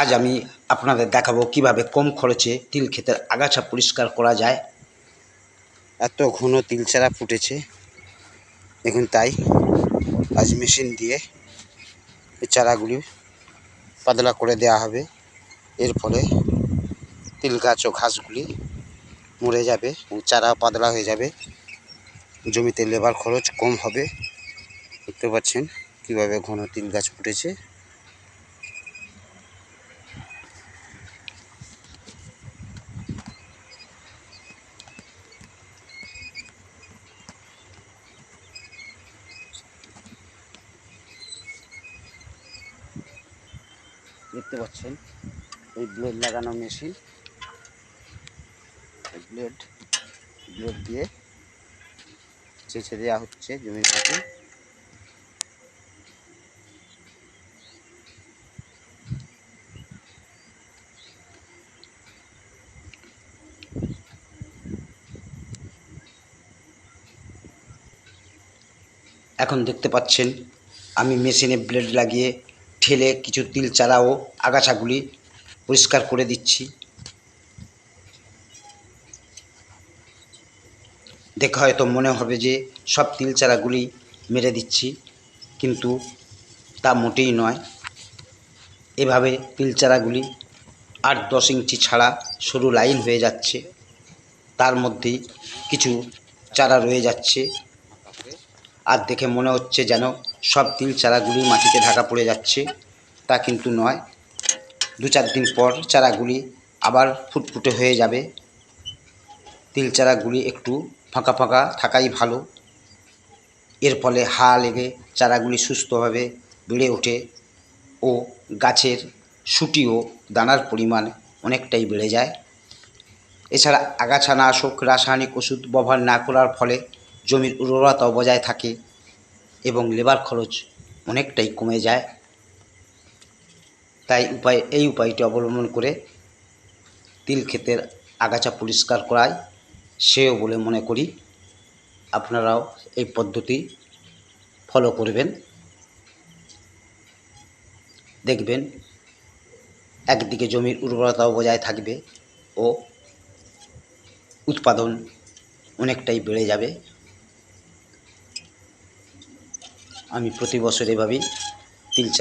আজ আমি আপনাদের দেখাবো কীভাবে কম খরচে তিল ক্ষেতের আগাছা পরিষ্কার করা যায়। এত ঘন তিল চারা ফুটেছে। দেখুন তাই, আজ মেশিন দিয়ে এই চারাগুলি পাতলা করে দেওয়া হবে। এর ফলে তিল গাছ ও ঘাসগুলি মরে যাবে চারা পাতলা হয়ে যাবে। জমিতে লেবার খরচ কম হবে। দেখতে পাচ্ছেন কীভাবে ঘন তিল গাছ ফুটেছে। দেখতে পাচ্ছেন, এই ব্লেড লাগানো মেশিন ব্লেড ব্লেড দিয়ে চেঁচে দেওয়া হচ্ছে জমির মাটি। এখন দেখতে পাচ্ছেন, আমি মেশিনে ব্লেড লাগিয়ে ঠেলে কিছু তিল চারা ও আগাছাগুলি পরিষ্কার করে দিচ্ছি। দেখে হয়তো মনে হবে যে সব তিল চারাগুলি মেরে দিচ্ছি, কিন্তু তা মোটেই নয়। এভাবে তিল চারাগুলি আট দশ ইঞ্চি ছাড়া সরু লাইন হয়ে যাচ্ছে। তার মধ্যেই কিছু চারা রয়ে যাচ্ছে। আর দেখে মনে হচ্ছে যেন সব তিল চারাগুলি মাটিতে ঢাকা পড়ে যাচ্ছে, তা কিন্তু নয়। দু চার দিন পর চারাগুলি আবার ফুটফুটে হয়ে যাবে। তিল চারাগুলি একটু ফাঁকা ফাঁকা থাকাই ভালো। এর ফলে হা লেগে চারাগুলি সুস্থভাবে বেড়ে ওঠে ও গাছের সুটি ও দানার পরিমাণ অনেকটাই বেড়ে যায়। এছাড়া আগাছানাশক, রাসায়নিক ওষুধ ব্যবহার না করার ফলে জমির উর্বরতাও বজায় থাকে। এবং লেবার খরচ অনেকটাই কমে যায়। তাই উপায়, এই উপায়টি অবলম্বন করে তিল ক্ষেতের আগাছা পরিষ্কার করাই সেও বলে মনে করি। আপনারাও এই পদ্ধতি ফলো করবেন। দেখবেন একদিকে জমির উর্বরতাও বজায় থাকবে ও উৎপাদন অনেকটাই বেড়ে যাবে। আমি প্রতি বছর এভাবেই তিন